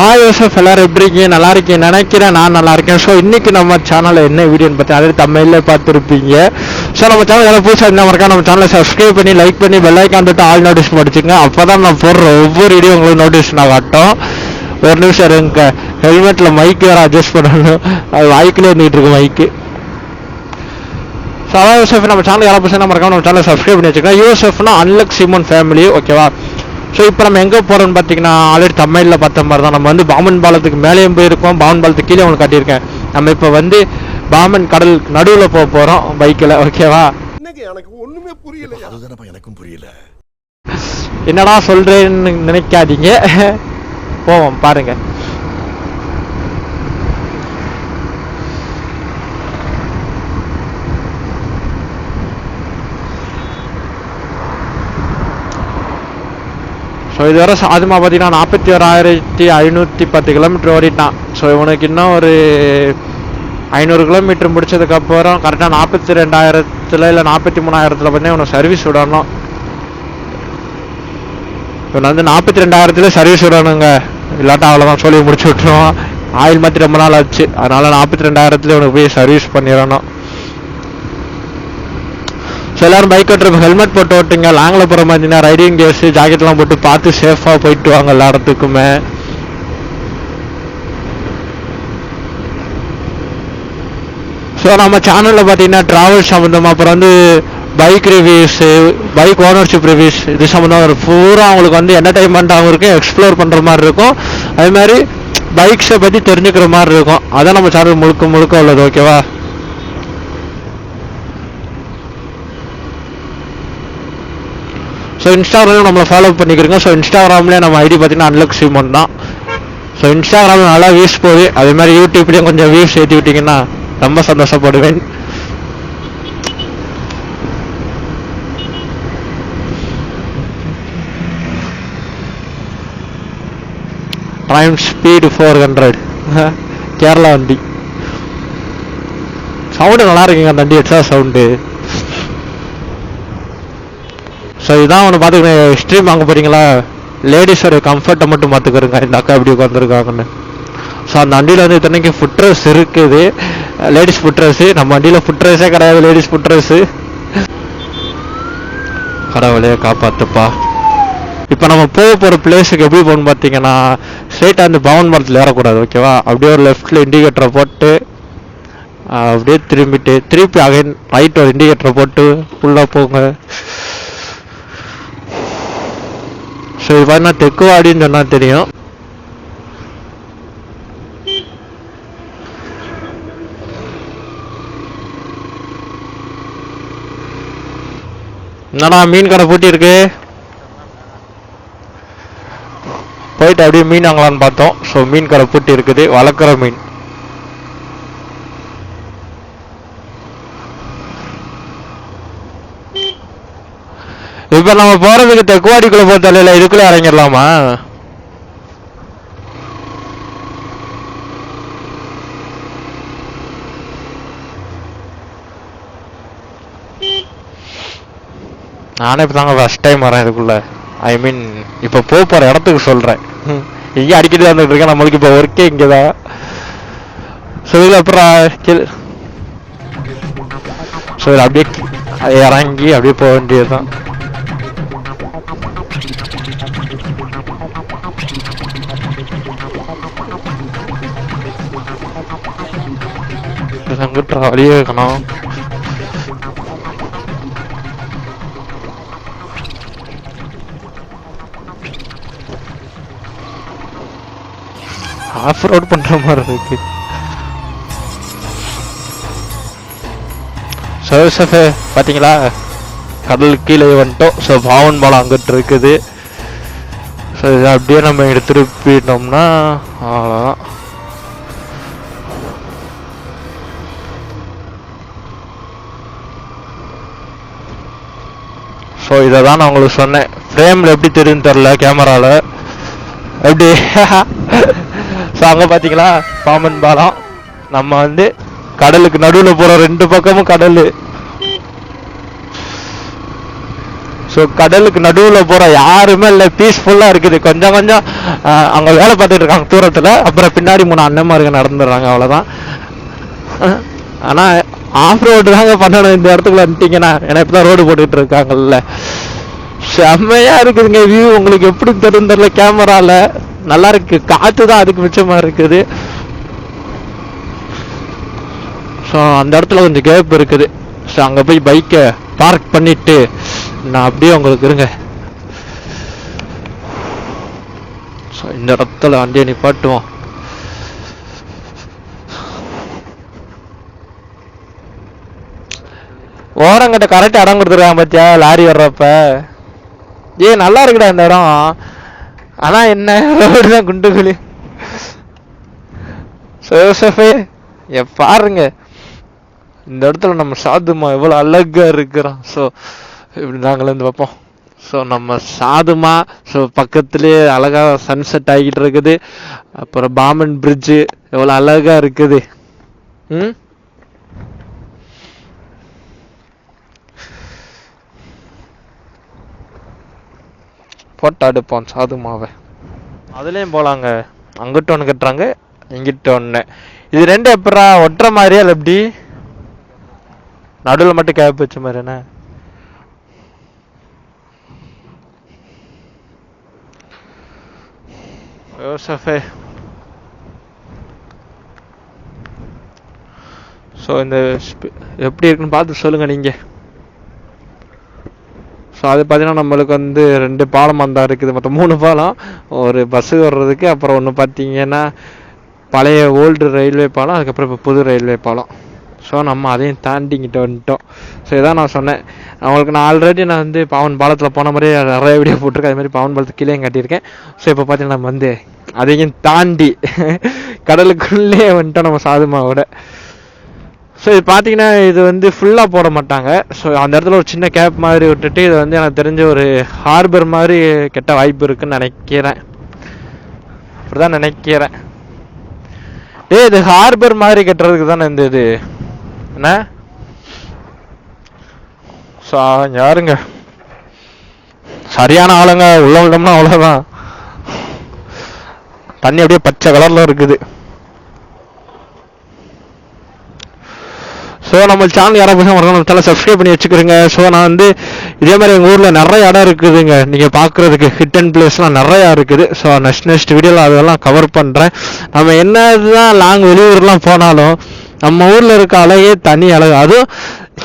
Hi Joseph எல்லாரும் எப்படி இருக்கீங்க? நல்லா இருக்கீங்க நினைக்கிறேன். நான் நல்லா இருக்கேன். ஸோ இன்னைக்கு நம்ம சேனலில் என்ன வீடியோன்னு பார்த்து அதே தமிழில் பார்த்துருப்பீங்க. ஸோ நம்ம சேனல் எல்லாம் புதுசாக இருந்தால் மறக்காம நம்ம சேனலை சப்ஸ்கிரைப் பண்ணி லைக் பண்ணி பெல் ஐக்கான் தொட்டு ஆல் நோட்டீஸ் படிச்சுங்க அப்போ தான் நான் போடுற ஒவ்வொரு வீடியோ உங்களுக்கு நோட்டீஸ் காட்டும். ஒரு நிமிஷம் இருங்க. ஹெல்மெட்டில் மைக் வேறு அட்ஜஸ்ட் பண்ணணும். அது வாய்க்குள்ளே இருந்துகிட்டு இருக்கு மைக்கு ஸோ அதான் யூசஃப் நம்ம சேனல் யாரும் புதுசாக மறக்காம நம்ம சேனலை சப்ஸ்கிரைப் பண்ணி வச்சுக்கோங்க. யூசஃப்னா அன்லக் சிமன் ஃபேமிலி ஓகேவா ஸோ இப்போ நம்ம எங்கே போகிறோம்னு பார்த்தீங்கன்னா ஆல்ரெடி தமிழில் பார்த்த மாதிரி தான். நம்ம வந்து பாமன் பாலத்துக்கு மேலேயும் போயிருக்கோம். பாமன் பாலத்துக்கு கீழே உங்களுக்கு காட்டியிருக்கேன். நம்ம இப்போ வந்து பாமன் கடல் நடுவில் போக போகிறோம் பைக்கில் ஓகேவா எனக்கு ஒண்ணுமே புரியலையா? அதுதானப்பா எனக்கும் புரியல. என்னடா சொல்கிறேன்னு நினைக்காதீங்க. போவோம் பாருங்க. ஸோ இதுவரை சாதுமா பார்த்தீங்கன்னா நாற்பத்தி ஓராயிரத்தி ஐநூற்றி பத்து கிலோமீட்டர் ஓடிட்டான். ஸோ இவனுக்கு இன்னும் ஒரு ஐநூறு கிலோமீட்டர் முடிச்சதுக்கப்புறம் கரெக்டாக நாற்பத்தி ரெண்டாயிரத்தில் இல்லை நாற்பத்தி மூணாயிரத்தில் பார்த்தீங்கன்னா இவனை சர்வீஸ் விடணும். இவன் வந்து நாற்பத்தி ரெண்டாயிரத்துல சர்வீஸ் விடணுங்க. இல்லாட்டா அவ்வளோதான் சொல்லி முடிச்சு விட்டுருவான். ஆயில் மாற்றி ரொம்ப நாள் ஆச்சு. அதனால் நாற்பத்தி ரெண்டாயிரத்துல இவனுக்கு போய் சர்வீஸ் பண்ணிடணும். எல்லாரும் பைக் ஓட்டுறப்ப ஹெல்மெட் போட்டு ஓட்டுங்க லாங்கில் போகிற மாதிரினா ரைடிங் கேஸ் ஜாக்கெட்லாம் போட்டு பார்த்து சேஃபாக போயிட்டு வாங்க எல்லா இடத்துக்குமே ஸோ நம்ம சேனலில் பார்த்தீங்கன்னா ட்ராவல் சம்மந்தமாக அப்புறம் வந்து bike reviews bike ownership reviews இது சம்மந்தமாக ஒரு பூரா அவங்களுக்கு வந்து என்டர்டைன்மெண்ட்டாகவும் இருக்கும் எக்ஸ்ப்ளோர் பண்ணுற மாதிரி இருக்கும். அதே மாதிரி பைக்ஸை பற்றி தெரிஞ்சுக்கிற மாதிரி இருக்கும். அதான் நம்ம சேனல் முழுக்க முழுக்க உள்ளது ஓகேவா ஸோ இன்ஸ்டாகிராமில் நம்மளை ஃபாலோ பண்ணிக்கிறோங்க. ஸோ இன்ஸ்டாகிராம்லேயே நம்ம ஐடி பார்த்தீங்கன்னா அன்லக் சிமன் தான். ஸோ இன்ஸ்டாகிராமில் நல்லா வியூஸ் போகுது. அதே மாதிரி யூடியூப்லேயும் கொஞ்சம் வியூஸ் ஏற்றி விட்டிங்கன்னா ரொம்ப சந்தோஷப்படுவேன். Time speed four hundred Kerala வண்டி. சவுண்டு நல்லா இருக்குங்க அந்த வண்டி. எக்ஸ்ட்ரா சவுண்டு ஸோ இதான் ஒன்று பார்த்துக்கணும் ஸ்ட்ரீம் வாங்க போறீங்களா? லேடிஸோட கம்ஃபர்ட்டை மட்டும் பார்த்துக்கிறோங்க. இந்த அக்கா இப்படி உட்காந்துருக்காங்கன்னு ஸோ அந்த வண்டியில் வந்து இத்தனைக்கு ஃபுட்ரஸ் இருக்குது. லேடிஸ் ஃபுட்ரஸ் நம்ம வண்டியில் ஃபுட்ரஸே கிடையாது லேடிஸ் ஃபுட்ரஸ் கடவுளே காப்பாத்துப்பா. இப்போ நம்ம போக போகிற பிளேஸுக்கு எப்படி போகணும்னு பார்த்தீங்கன்னா ஸ்ட்ரெயிட்டாக அந்த பவன் மரத்தில் ஏறக்கூடாது ஓகேவா அப்படியே ஒரு லெஃப்ட்டில் இண்டிகேட்டரை போட்டு அப்படியே திரும்பிட்டு திருப்பி அகைன் ரைட் ஒரு இண்டிகேட்டரை போட்டு உள்ளே போங்க. ஸோ இது பார்த்தீங்கன்னா தெக்குவாடின்னு சொன்னால் தெரியும். என்னடா மீன் கடை பூட்டி இருக்கு? போயிட்டு அப்படியே மீன் வாங்கலாம்னு பார்த்தோம். ஸோ மீன் கடை பூட்டி இருக்குது. வளர்க்குற மீன். இப்போ நம்ம போறதுக்கு தெக்குவாடிக்குள்ள போத்தால இதுக்குள்ள இறங்கிடலாமா? நானே இப்போ தாங்க ஃபஸ்ட் டைம் வரேன் இதுக்குள்ள. ஐ மீன் இப்போ போக போகிற இடத்துக்கு சொல்கிறேன் இங்கே அடிக்கடி வந்துட்டு இருக்கேன் நம்மளுக்கு இப்போ ஒர்க்கே இங்கே தான் அப்புறம் கீழே அப்படியே இறங்கி அப்படியே போக வேண்டியது தான் அங்கிட்ட வழியே இருக்கணும் ஆஃப் ரோட் பண்ற மாதிரி இருக்கு சோசஃபே பாத்தீங்களா கடல் கீழே வந்துட்டோம் ஸோ பாவன் பாலம் அங்கிட்டு இருக்குது ஸோ இதை அப்படியே நம்ம இங்க போயிட்டோம்னா அவ்வளோதான் ஸோ இதை தான் நான் உங்களுக்கு சொன்னேன். ஃப்ரேமில் எப்படி தெரியும்னு தெரில கேமராவில் எப்படி? ஸோ அங்கே பார்த்தீங்களா பாம்பன் பாலம். நம்ம வந்து கடலுக்கு நடுவில் போகிற ரெண்டு பக்கமும் கடல். ஸோ கடலுக்கு நடுவில் போகிற யாருமே இல்லை பீஸ்ஃபுல்லாக இருக்குது. கொஞ்சம் கொஞ்சம் அங்கே வேலை பார்த்துட்டு இருக்காங்க தூரத்தில். அப்புறம் பின்னாடி மூணு அண்ணன்மாருங்க நடந்துடுறாங்க அவ்வளோதான் ஆனால் ஆஃப் ரோடு தாங்க பண்ணணும். இந்த இடத்துக்குள்ள வந்துட்டீங்கன்னா ஏன்னா இப்போ தான் ரோடு போட்டுட்டு இருக்காங்கல்ல. செம்மையா இருக்குதுங்க வியூ உங்களுக்கு எப்படி தெரியும் தெரியல கேமரால நல்லா இருக்கு. காற்று தான் அதுக்கு மிச்சமா இருக்குது. ஸோ அந்த இடத்துல கொஞ்சம் கேப் இருக்குது. ஸோ அங்கே போய் பைக்கை பார்க் பண்ணிட்டு நான் அப்படியே உங்களுக்கு இருங்க. ஸோ இந்த இடத்துல வண்டியை நிப்பாட்டுவோம். ஓரங்கிட்ட கரெக்ட் இடம் கொடுத்துருக்கான் பார்த்தியா லாரி வர்றப்ப. ஏய் நல்லா இருக்குடா இந்த இடம். ஆனா என்ன ரோடு தான் குண்டு குழி சோசஃபே எ பாருங்க. இந்த இடத்துல நம்ம சாதுமா எவ்வளோ அழகா இருக்கிறோம் ஸோ இப்படி நாங்களே இருந்து பார்ப்போம். ஸோ நம்ம சாதுமா ஸோ பக்கத்துலேயே அழகாக சன்செட் ஆகிட்டு இருக்குது. அப்புறம் பாமன் பிரிட்ஜு எவ்வளோ அழகாக இருக்குது. ம்? போட்டா எடுப்போம் சாதுமாவை அதுலேயும் போலாங்க. அங்கிட்ட ஒன்று கட்டுறாங்க இங்கிட்ட ஒன்று இது ரெண்டு எப்படா ஒட்டுற மாதிரியா இல்லை எப்படி? நடுவில் மட்டும் கேப் வச்ச மாதிரி என்ன யோசஃபே ஸோ இந்த எப்படி இருக்குன்னு பார்த்து சொல்லுங்கள் நீங்கள் ஸோ அது பார்த்தீங்கன்னா நம்மளுக்கு வந்து ரெண்டு பாலம் தான் இருக்குது. மொத்தம் மூணு பாலம். ஒரு பஸ்ஸு வர்றதுக்கு அப்புறம் ஒன்று பார்த்தீங்கன்னா பழைய ஓல்டு ரயில்வே பாலம் அதுக்கப்புறம் இப்போ புது ரயில்வே பாலம். ஸோ நம்ம அதையும் தாண்டிக்கிட்டு வந்துட்டோம். ஸோ இதான் நான் சொன்னேன். அவங்களுக்கு நான் ஆல்ரெடி நான் வந்து பவன் பாலத்தில் போன மாதிரியே நிறைய வீடியோ போட்டிருக்கேன். அதே மாதிரி பவன் பாலத்துக்கு கீழே கட்டியிருக்கேன். ஸோ இப்போ பார்த்தீங்கன்னா நம்ம வந்து அதையும் தாண்டி கடலுக்குள்ளே வந்துட்டோம் நம்ம சாதுமாவோட இது பார்த்தீங்கன்னா இது வந்து ஃபுல்லாக போட மாட்டாங்க. ஸோ அந்த இடத்துல ஒரு சின்ன கேப் மாதிரி விட்டுட்டு இது வந்து எனக்கு தெரிஞ்ச ஒரு ஹார்பர் மாதிரி கெட்ட வாய்ப்பு இருக்குன்னு நினைக்கிறேன். அப்படி தான் நினைக்கிறேன். ஏய் இது ஹார்பர் மாதிரி கட்டுறதுக்கு தானே இந்த இது? என்ன? ஸோ யாருங்க? சரியான ஆளுங்க உள்ள விடம்னா அவ்வளோதான் தண்ணி அப்படியே பச்சை கலரில் இருக்குது. ஸோ நம்ம சேனல் யாராவது பேச மறக்காம நம்ம சேனல் சப்ஸ்கிரைப் பண்ணி வச்சுக்கிறோங்க. ஸோ நான் வந்து இதே மாதிரி எங்கள் ஊரில் நிறைய இடம் இருக்குதுங்க. நீங்கள் பார்க்குறதுக்கு ஹிட் அண்ட் பிளேஸ்லாம் நிறையா இருக்குது. ஸோ நெக்ஸ்ட் நெக்ஸ்ட் வீடியோவில் அதெல்லாம் கவர் பண்ணுறேன் நம்ம என்ன தான் லாங் வெளியூர்லாம் போனாலும் நம்ம ஊரில் இருக்க அழகே தனி அழகு. அதுவும்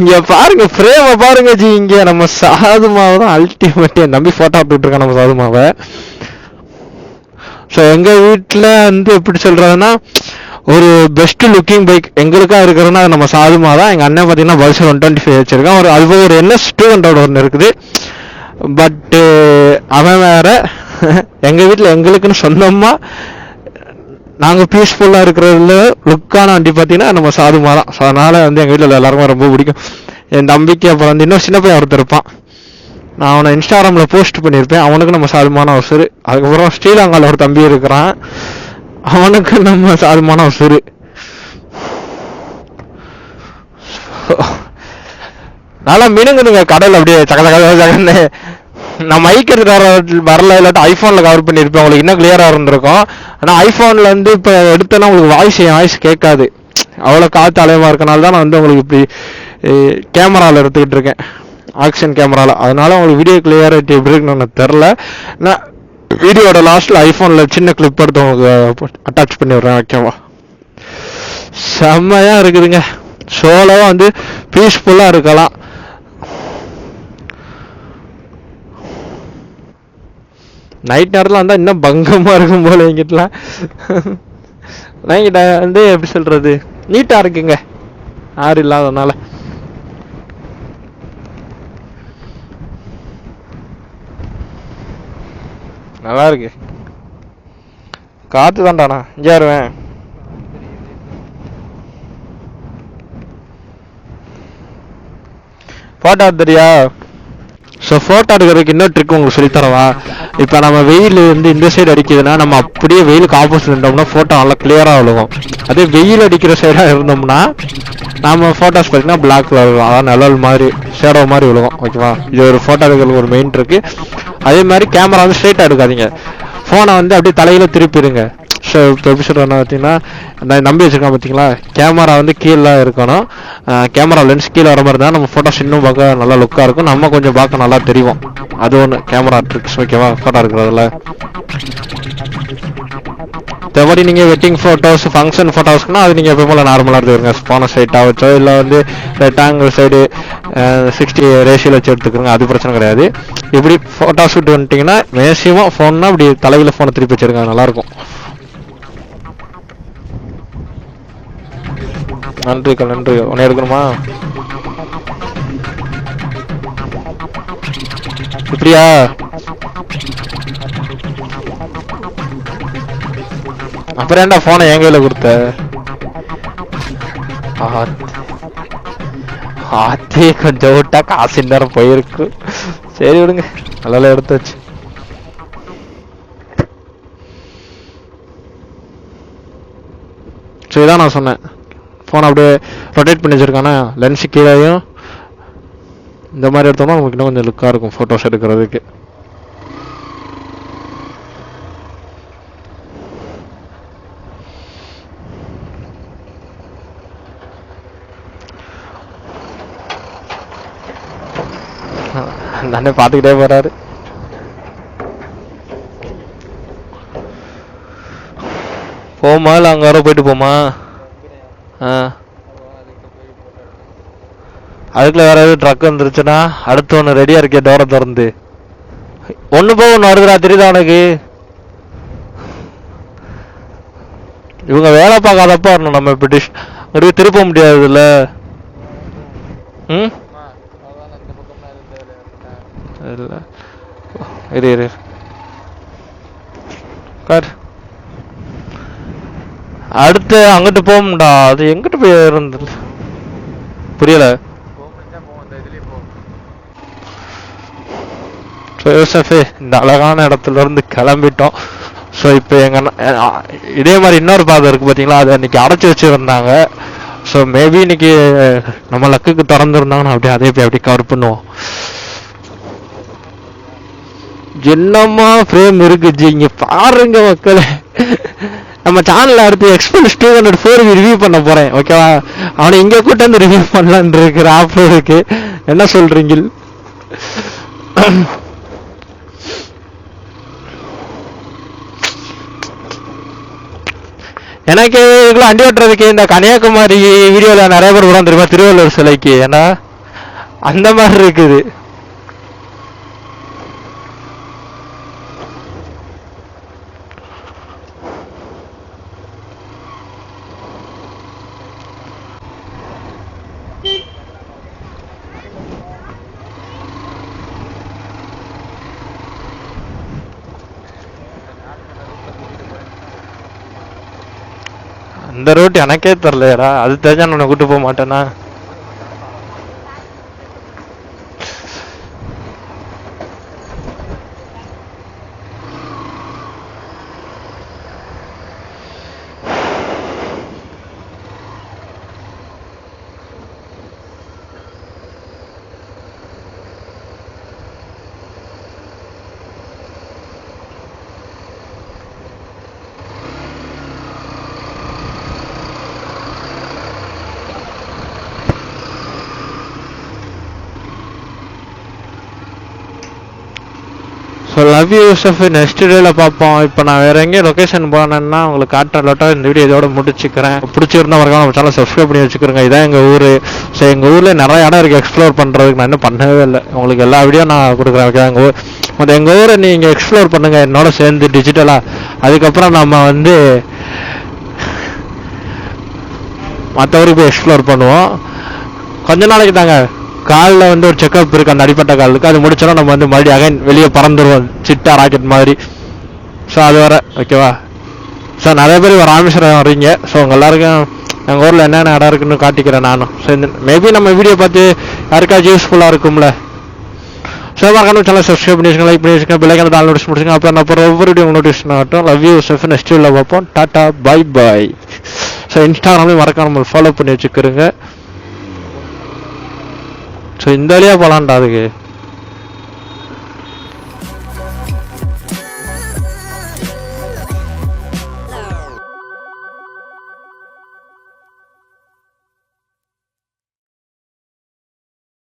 இங்கே பாருங்க ஃப்ரேமை பாருங்க ஜி. இங்கே நம்ம சாதுமாவை தான் அல்டிமேட்டே நம்பி ஃபோட்டோ போட்டுருக்கோம் நம்ம சாதுமாவை ஸோ எங்கள் வீட்டில் வந்து எப்படி சொல்கிறதுன்னா ஒரு பெஸ்ட் லுக்கிங் பைக் எங்களுக்காக இருக்கிறோன்னா நம்ம சாதுமா தான் எங்கள் அண்ணன் பார்த்தீங்கன்னா பல்சர் ஒன் டுவெண்ட்டி ஃபைவ் வச்சிருக்கான். ஒரு அது ஒரு என்எஸ் டூ ஹண்ட்ரட் ஒன்று இருக்குது. பட்டு uh, அவன் வேற எங்கள் வீட்டில் எங்களுக்குன்னு சொந்தமாக நாங்கள் பீஸ்ஃபுல்லாக இருக்கிறதுல லுக்கான வண்டி பார்த்தீங்கன்னா நம்ம சாதுமா தான் ஸோ அதனால் வந்து எங்கள் வீட்டில் எல்லாருமே ரொம்ப பிடிக்கும். என் தம்பிக்கு அப்புறம் வந்து இன்னும் சின்ன பையன் ஒருத்தர் இருப்பான். நான் அவனை இன்ஸ்டாகிராமில் போஸ்ட் பண்ணியிருப்பேன். அவனுக்கு நம்ம சாதுமான உசுறு அதுக்கப்புறம் ஸ்ரீலங்காவில் ஒரு தம்பி இருக்கிறான். அவனுக்கு நம்ம சாதுமான உசுறு. நல்லா மினுங்குதுங்க கடல் அப்படியே சக சக சகன்னு. நான் மைக் எடுத்துட்டு வர வரல இல்லாட்டி ஐஃபோனில் கவர் பண்ணியிருப்பேன். உங்களுக்கு இன்னும் கிளியராக இருந்திருக்கும். ஆனால் ஐஃபோனில் வந்து இப்போ எடுத்தேன்னா உங்களுக்கு வாய்ஸ் என் வாய்ஸ் கேட்காது. அவ்வளோ காற்று அலைவாக இருக்கனால தான் நான் வந்து உங்களுக்கு இப்படி கேமராவில் எடுத்துக்கிட்டு இருக்கேன். ஆக்ஷன் கேமராவில் அதனால உங்களுக்கு வீடியோ கிளியாரிட்டி எப்படி இருக்குன்னு தெரில நான் வீடியோட லாஸ்ட்டில் ஐஃபோனில் சின்ன கிளிப் எடுத்து உங்களுக்கு அட்டாச் பண்ணி விட்றேன் ஓகேவா? செம்மையாக இருக்குதுங்க. ஷோலவும் வந்து பீஸ்ஃபுல்லாக இருக்கலாம். நைட் நேரத்தில் வந்தால் இன்னும் பங்கமாக இருக்கும் போல எங்கிட்டலாம். நைட் வந்து எப்படி சொல்கிறது நீட்டாக இருக்குங்க. யாரும் இல்லாதனால நல்லா இருக்கு காத்து தான்டாண்ணா இங்கே வருவேன். போட்டோ தெரியா? ஸோ ஃபோட்டோ எடுக்கிறதுக்கு இன்னொரு ட்ரிக் உங்களுக்கு சொல்லித் தரவா இப்போ நம்ம வெயில் வந்து இந்த சைடு அடிக்குதுன்னா நம்ம அப்படியே வெயிலுக்கு ஆப்போசிட் இருந்தோம்னா ஃபோட்டோ நல்லா கிளியராக விழுகும். அதே வெயில் அடிக்கிற சைடாக இருந்தோம்னா நம்ம ஃபோட்டோஸ் பார்த்தீங்கன்னா பிளாக் கலர் விழுகும் அதான் நிழல் மாதிரி ஷேடோ மாதிரி விழுகும். ஓகேவா இது ஒரு ஃபோட்டோ எடுக்கிறதுக்கு ஒரு மெயின் இருக்குது அதே மாதிரி கேமரா வந்து ஸ்ட்ரைட்டாக எடுக்காதீங்க. ஃபோனை வந்து அப்படியே தலையில் திருப்பிடுங்க. ஸோ எபிசோட் என்ன பார்த்தீங்கன்னா நான் நம்பி வச்சுருக்கேன் பார்த்தீங்களா கேமரா வந்து கீழே இருக்கணும். கேமரா லென்ஸ் கீழே வர மாதிரி தான் நம்ம ஃபோட்டோஸ் இன்னும் பார்க்க நல்லா லுக்காக இருக்கும். நம்ம கொஞ்சம் பார்க்க நல்லா தெரியும். அது ஒன்று கேமரா ட்ரிக்ஸ் ஓகேவா ஃபோட்டோ இருக்கிறதுல மற்றபடி நீங்கள் வெட்டிங் ஃபோட்டோஸ் ஃபங்க்ஷன் ஃபோட்டோஸ்க்குனா அது நீங்கள் எப்போ போல் நார்மலாக எடுத்துக்கிறங்க ஸ்பான சைட்டாக வச்சோ இல்லை வந்து ரெக்டாங்கிள் சைடு சிக்ஸ்டி ரேஷியோவில் வச்சு எடுத்துக்கிறோங்க அது பிரச்சனை கிடையாது. இப்படி ஃபோட்டோ ஷூட் வந்துட்டிங்கன்னா மேக்ஸிமம் ஃபோன்னா இப்படி தலையில் ஃபோனை திருப்பி வச்சிருக்காங்க நல்லாயிருக்கும் நன்றிக்கா நன்றி உன்னை எடுக்கணுமா? இப்படியா அப்புறம் என்ன போனை என் கையில கொடுத்த? ஆத்தே கொஞ்சம் விட்டா காசு நேரம் போயிருக்கு. சரி விடுங்க நல்லா எடுத்து வச்சு. சரி தான் நான் சொன்னேன். ஃபோனை அப்படியே ரொட்டேட் பண்ணி வச்சுருக்கானே? லென்ஸ் கீழேயும் இந்த மாதிரி எடுத்தோம்னா நமக்கு இன்னும் கொஞ்சம் லுக்காக இருக்கும் ஃபோட்டோஸ் எடுக்கிறதுக்கு. நானே பார்த்துக்கிட்டே போறாரு. போமா இல்லை அங்கே வர போயிட்டு போமா ஆ. அதுக்குள்ள வேற எதுவும் ட்ரக் வந்துருச்சுன்னா அடுத்து ஒன்று ரெடியாக இருக்கே டோரை திறந்து. ஒன்று போக ஒன்று வருதுடா தெரியுதா உனக்கு? இவங்க வேலை பார்க்காதப்ப வரணும் நம்ம இப்படி அப்படியே திருப்ப முடியாதுல்ல. ம்? இல்ல. இரு இரு கார் அடுத்து அங்கிட்டு போகும்டா அது எங்கிட்டு போய் இருந்தது புரியல. ஸோ யோசஃபே இந்த அழகான இடத்துல இருந்து கிளம்பிட்டோம். ஸோ இப்போ எங்க இதே மாதிரி இன்னொரு பாதை இருக்கு பார்த்தீங்களா அதை இன்னைக்கு அடைச்சி வச்சிருந்தாங்க. ஸோ மேபி இன்னைக்கு நம்ம லக்குக்கு திறந்துருந்தாங்கன்னா அப்படியே அதே போய் அப்படியே கவர் பண்ணுவோம். என்னம்மா ஃப்ரேம் இருக்கு ஜி? இங்கே பாருங்க மக்களே. நம்ம சேனல்ல அடுத்து Xpulse two hundred four review பண்ண போறேன் ஓகேவா அவனை இங்க கூட்ட வந்து ரிவ்யூ பண்ணலான் இருக்கிற ஆப் இருக்கு. என்ன சொல்றீங்க? எனக்கு இதுக்குள்ள அண்டி ஓட்டுறதுக்கு இந்த கன்னியாகுமரி வீடியோல நிறைய பேர் விடாந்துருப்பா திருவள்ளுவர் சிலைக்கு. ஏன்னா அந்த மாதிரி இருக்குது. அந்த ரூட் எனக்கே தெரியலையடா. அது தெரிஞ்சா நான் உன்னை கூட்டு போக மாட்டேனா? So love you Yusuf next வீடியோவில் பார்ப்போம். இப்போ நான் வேற எங்கேயும் லொக்கேஷன் போனேன்னா உங்களுக்கு காட்டுற லோட்டாக இந்த வீடியோ இதோட முடிச்சுக்கிறேன். பிடிச்சிருந்தா மறக்காம நம்ம சேனல் சப்ஸ்கிரைப் பண்ணி வச்சுக்கிறேங்க. இதான் எங்கள் ஊர். ஸோ எங்கள் ஊரில் நிறைய இடம் இருக்குது எக்ஸ்ப்ளோர் பண்ணுறதுக்கு நான் இன்னும் பண்ணவே இல்லை. உங்களுக்கு எல்லா வீடியோ நான் கொடுக்குறேன். ஓகே எங்கள் ஊர் மற்ற எங்கள் ஊரை நீங்கள் எக்ஸ்ப்ளோர் பண்ணுங்கள் என்னோட சேர்ந்து டிஜிட்டலாக அதுக்கப்புறம் நம்ம வந்து மற்றவருக்கு போய் எக்ஸ்ப்ளோர் பண்ணுவோம். கொஞ்ச நாளைக்கு தாங்க. காலில் வந்து ஒரு செக்கப் இருக்கு அந்த அடிப்பட்ட காலுக்கு. அது முடிச்சோன்னா நம்ம வந்து மறுபடியும் அகைன் வெளியே பறந்துருவோம். சிட்டா ராக்கெட் மாதிரி. ஸோ அது வர ஓகேவா ஸோ நிறைய பேர் ராமேஸ்வரம் வரீங்க ஸோ உங்கள் எல்லாருக்கும் எங்கள் ஊரில் என்னென்ன இடம் இருக்குன்னு காட்டிக்கிறேன் நானும். ஸோ இந்த மேபி நம்ம வீடியோ பார்த்து யாருக்காச்சும் யூஸ்ஃபுல்லாக இருக்கும்ல. ஸோ மறக்காம சேனல் சப்ஸ்கிரைப் பண்ணி வச்சுக்கோங்க லைக் பண்ணி வச்சுக்கோங்க பிள்ளைங்க டால் நோட்டிஸ் முடிச்சுங்க அப்புறம் நான் அப்புறம் ஒவ்வொரு வீடியோ நோட்டிஃபிகேஷன் ஆகட்டும். லவ் யூ செஃப் நெக்ஸ்ட் வீடியோவில் பார்ப்போம் டாட்டா பை பை ஸோ இன்ஸ்டாகிராம்லேயும் மறக்காம நம்ம ஃபாலோ பண்ணி வச்சுக்கிறேங்க ஸோ இந்த வழியாக போகலான்டா அதுக்கு.